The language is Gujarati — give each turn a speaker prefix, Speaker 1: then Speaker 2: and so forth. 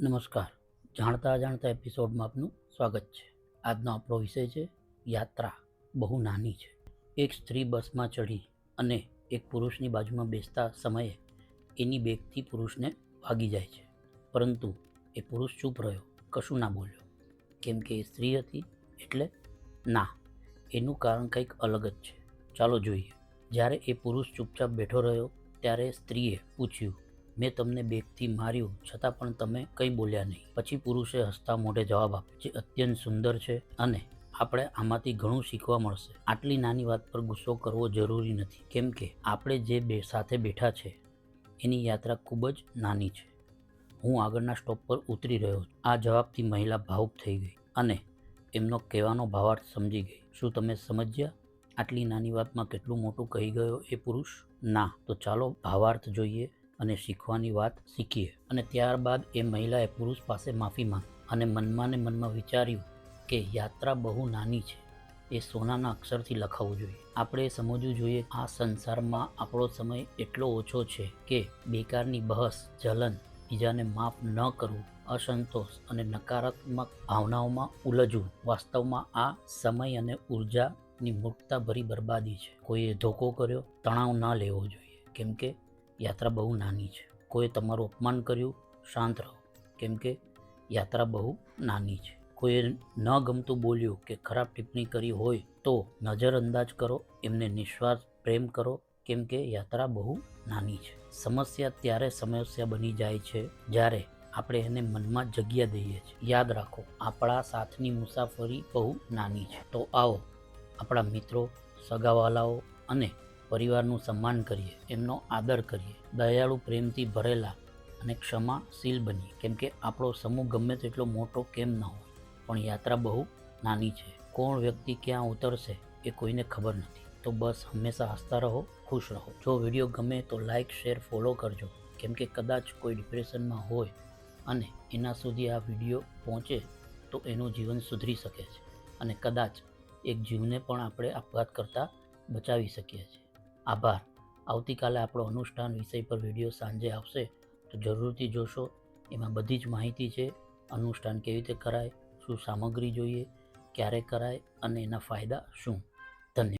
Speaker 1: નમસ્કાર. જાણતા અજાણતા એપિસોડમાં આપનું સ્વાગત છે. આજનો આપણો વિષય છે યાત્રા. બહુ નાની છે. એક સ્ત્રી બસમાં ચડી અને એક પુરુષની બાજુમાં બેસતા સમયે એની બેગથી પુરુષને ભાગી જાય છે. પરંતુ એ પુરુષ ચૂપ રહ્યો. કશું ના બોલ્યો. કેમ કે એ સ્ત્રી હતી એટલે ના. એનું કારણ કંઈક અલગ જ છે. ચાલો જોઈએ. જ્યારે એ પુરુષ ચૂપચાપ બેઠો રહ્યો ત્યારે સ્ત્રીએ પૂછ્યું મેં તમને બેગથી માર્યું, છતાં પણ તમે કંઈ બોલ્યા નહીં. પછી પુરુષે હસતા મોઢે જવાબ આપ્યો, જે અત્યંત સુંદર છે અને આપણે આમાંથી ઘણું શીખવા મળશે. આટલી નાની વાત પર ગુસ્સો કરવો જરૂરી નથી. કેમ કે આપણે જે બે સાથે બેઠા છે, એની યાત્રા ખૂબ જ નાની છે. હું આગળના સ્ટોપ પર ઉતરી રહ્યો છું. આ જવાબથી મહિલા ભાવુક થઈ ગઈ અને એમનો કહેવાનો ભાવાર્થ સમજી ગઈ. શું તમે સમજ્યા? આટલી નાની વાતમાં કેટલું મોટું કહી ગયો એ પુરુષ? ના. તો ચાલો ભાવાર્થ જોઈએ. અને શીખવાની વાત શીખીએ. અને ત્યારબાદ એ મહિલાએ પુરુષ પાસે માફી માંગી અને મનમાં ને મનમાં વિચાર્યું કે યાત્રા બહુ નાની છે. એ સોનાના અક્ષરથી લખાવવું જોઈએ. આપણે સમજવું જોઈએ આ સંસારમાં આપણો સમય એટલો ઓછો છે કે બેકારની બહસ, જલન, બીજાને માફ ન કરવું, અસંતોષ અને નકારાત્મક ભાવનાઓમાં ઉલજવું વાસ્તવમાં આ સમય અને ઉર્જાની મૂર્ખતાભરી બરબાદી છે. કોઈએ ધોકો કર્યો, તણાવ ના લેવો જોઈએ. કેમ કે યાત્રા બહુ નાની છે. કોઈ તમારું અપમાન કર્યું, શાંત રહો. કેમ કે યાત્રા બહુ નાની છે. કોઈએ ન ગમતું બોલ્યું કે ખરાબ ટિપ્પણી કરી હોય તો નજરઅંદાજ કરો, એમને નિશ્વાસ પ્રેમ કરો, કેમ કે યાત્રા બહુ નાની છે. સમસ્યા ત્યારે સમસ્યા બની જાય છે જ્યારે આપણે એને મનમાં જગ્યા દઈએ છીએ. યાદ રાખો, આપણા સાથની મુસાફરી બહુ નાની છે. તો આવો, આપણા મિત્રો, સગાવાલાઓ અને પરિવારનું સન્માન કરીએ, એમનો આદર કરીએ. દયાળુ પ્રેમથી ભરેલા અને ક્ષમાશીલ બનીએ. કેમ કે આપણો સમૂહ ગમે તેટલો મોટો કેમ ન હોય, પણ યાત્રા બહુ નાની છે. કોણ વ્યક્તિ ક્યાં ઉતરશે એ કોઈને ખબર નથી. તો બસ હંમેશા હસતા રહો, ખુશ રહો. જો વીડિયો ગમે તો લાઇક શેર, ફોલો કરજો. કેમ કે કદાચ કોઈ ડિપ્રેશનમાં હોય અને એના સુધી આ વીડિયો પહોંચે તો એનું જીવન સુધરી શકે છે. અને કદાચ એક જીવને પણ આપણે આપઘાત કરતાં બચાવી શકીએ છીએ. આભાર. આવતીકાલે આપણો અનુષ્ઠાન વિષય પર વીડિયો સાંજે આવશે, તો જરૂરથી જોશો. એમાં બધી જ માહિતી છે, અનુષ્ઠાન કેવી રીતે કરાય, શું સામગ્રી જોઈએ, ક્યારે કરાય અને એના ફાયદા શું?